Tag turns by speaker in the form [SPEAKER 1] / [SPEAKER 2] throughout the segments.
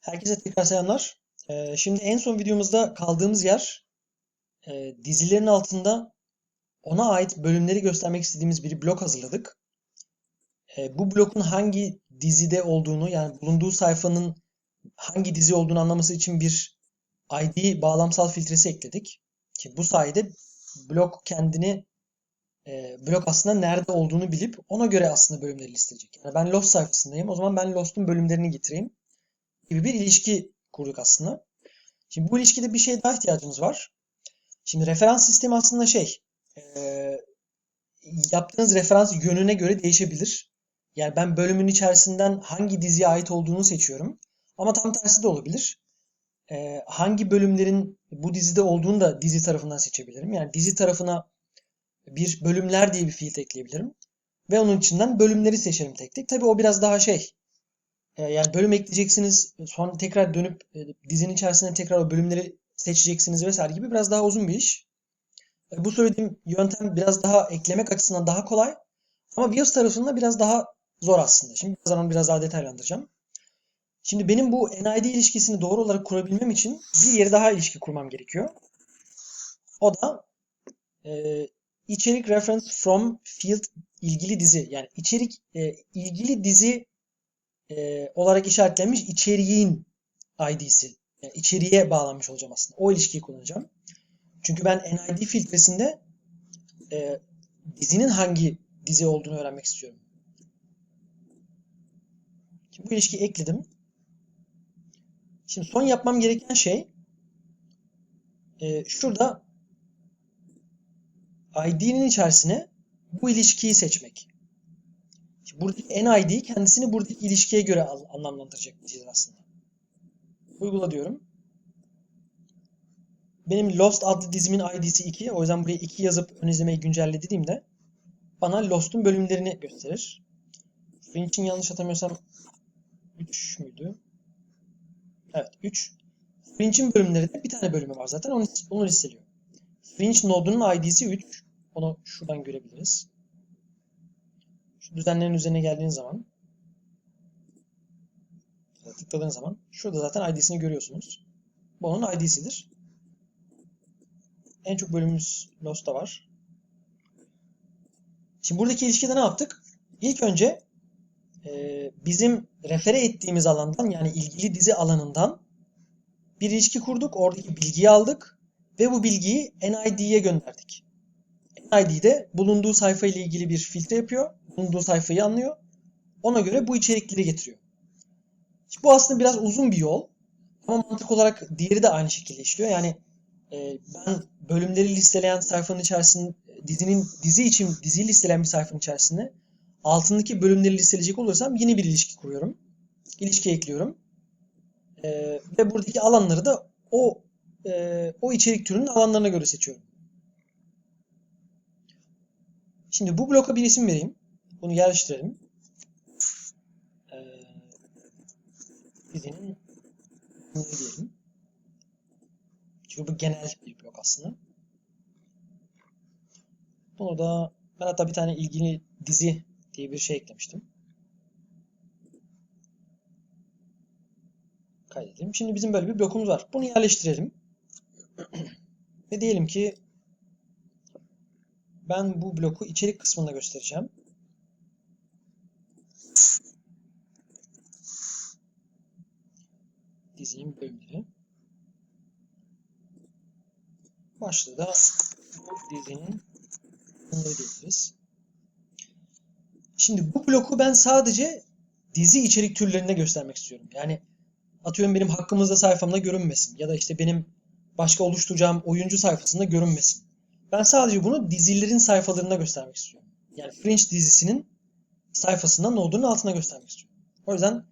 [SPEAKER 1] Herkese tekrar selamlar. Ee, şimdi en son videomuzda kaldığımız yer e, dizilerin altında ona ait bölümleri göstermek istediğimiz bir blok hazırladık. E, bu blokun hangi dizide olduğunu yani bulunduğu sayfanın hangi dizi olduğunu anlaması için bir ID bağlamsal filtresi ekledik. Ki bu sayede blok kendini e, blok aslında nerede olduğunu bilip ona göre aslında bölümleri listeleyecek. Yani ben Lost sayfasındayım. O zaman ben Lost'un bölümlerini getireyim gibi bir ilişki kurduk aslında. Şimdi bu ilişkide bir şey daha ihtiyacımız var. Şimdi referans sistemi aslında şey, e, yaptığınız referans yönüne göre değişebilir. Yani ben bölümün içerisinden hangi diziye ait olduğunu seçiyorum. Ama tam tersi de olabilir. E, hangi bölümlerin bu dizide olduğunu da dizi tarafından seçebilirim. Yani dizi tarafına bir bölümler diye bir fiil ekleyebilirim. Ve onun içinden bölümleri seçerim tek tek. Tabii o biraz daha şey, yani bölüm ekleyeceksiniz. Sonra tekrar dönüp e, dizinin içerisinde tekrar o bölümleri seçeceksiniz vesaire gibi biraz daha uzun bir iş. E, bu söylediğim yöntem biraz daha eklemek açısından daha kolay. Ama BIOS tarafında biraz daha zor aslında. Şimdi birazdan onu biraz daha detaylandıracağım. Şimdi benim bu NID ilişkisini doğru olarak kurabilmem için bir yere daha ilişki kurmam gerekiyor. O da e, içerik reference from field ilgili dizi. Yani içerik e, ilgili dizi e, olarak işaretlenmiş içeriğin ID'si. Yani içeriğe bağlanmış olacağım aslında. O ilişkiyi kullanacağım. Çünkü ben NID filtresinde e, dizinin hangi dizi olduğunu öğrenmek istiyorum. Şimdi bu ilişkiyi ekledim. Şimdi son yapmam gereken şey e, şurada ID'nin içerisine bu ilişkiyi seçmek. Buradaki NID kendisini buradaki ilişkiye göre anlamlandıracak diyeceğiz aslında. Uygula diyorum. Benim Lost adlı dizimin ID'si 2. O yüzden buraya 2 yazıp ön izlemeyi güncelle bana Lost'un bölümlerini gösterir. Fringe'in yanlış hatırlamıyorsam 3 müydü? Evet 3. Fringe'in bölümleri de bir tane bölümü var zaten onu, onu listeliyor. Fringe node'unun ID'si 3. Onu şuradan görebiliriz. Şu düzenlerin üzerine geldiğiniz zaman tıkladığınız zaman şurada zaten ID'sini görüyorsunuz. Bu onun ID'sidir. En çok bölümümüz Lost'ta var. Şimdi buradaki ilişkide ne yaptık? İlk önce e, bizim refere ettiğimiz alandan yani ilgili dizi alanından bir ilişki kurduk. Oradaki bilgiyi aldık ve bu bilgiyi NID'ye gönderdik. NID'de bulunduğu sayfa ile ilgili bir filtre yapıyor bulunduğu sayfayı anlıyor. Ona göre bu içerikleri getiriyor. Şimdi bu aslında biraz uzun bir yol. Ama mantık olarak diğeri de aynı şekilde işliyor. Yani e, ben bölümleri listeleyen sayfanın içerisinde dizinin dizi için diziyi listeleyen bir sayfanın içerisinde altındaki bölümleri listeleyecek olursam yeni bir ilişki kuruyorum. İlişki ekliyorum. E, ve buradaki alanları da o e, o içerik türünün alanlarına göre seçiyorum. Şimdi bu bloka bir isim vereyim. Bunu yerleştirelim. Ee, dizinin diyelim. Çünkü bu genel bir blok aslında. Bunu da ben hatta bir tane ilgili dizi diye bir şey eklemiştim. Kaydedelim. Şimdi bizim böyle bir blokumuz var. Bunu yerleştirelim. Ve diyelim ki ben bu bloku içerik kısmında göstereceğim. dizinin bölümleri. Başlığı da bu dizinin diyebiliriz. Şimdi bu bloku ben sadece dizi içerik türlerinde göstermek istiyorum. Yani atıyorum benim hakkımızda sayfamda görünmesin ya da işte benim başka oluşturacağım oyuncu sayfasında görünmesin. Ben sadece bunu dizilerin sayfalarında göstermek istiyorum. Yani Fringe dizisinin sayfasında ne olduğunu altına göstermek istiyorum. O yüzden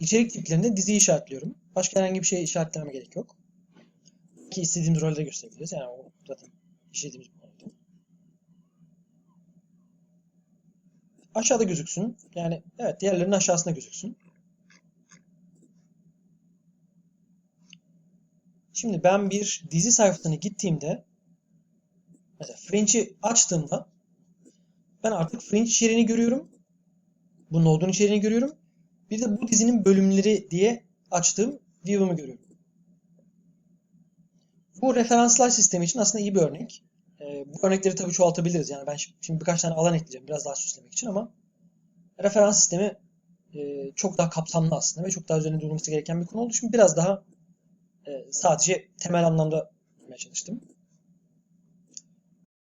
[SPEAKER 1] içerik tiplerinde diziyi işaretliyorum. Başka herhangi bir şey işaretleme gerek yok. Ki istediğimiz rolde gösterebiliriz. Yani o zaten işlediğimiz bir konuda. Aşağıda gözüksün. Yani evet diğerlerinin aşağısında gözüksün. Şimdi ben bir dizi sayfasına gittiğimde mesela Fringe'i açtığımda ben artık Fringe içeriğini görüyorum. Bu node'un içeriğini görüyorum. Bir de bu dizinin bölümleri diye açtığım view'umu görüyorum. Bu referanslar sistemi için aslında iyi bir örnek. Ee, bu örnekleri tabii çoğaltabiliriz. Yani ben şi- şimdi birkaç tane alan ekleyeceğim biraz daha süslemek için ama referans sistemi e, çok daha kapsamlı aslında ve çok daha üzerine durulması gereken bir konu olduğu için biraz daha e, sadece temel anlamda çalıştım.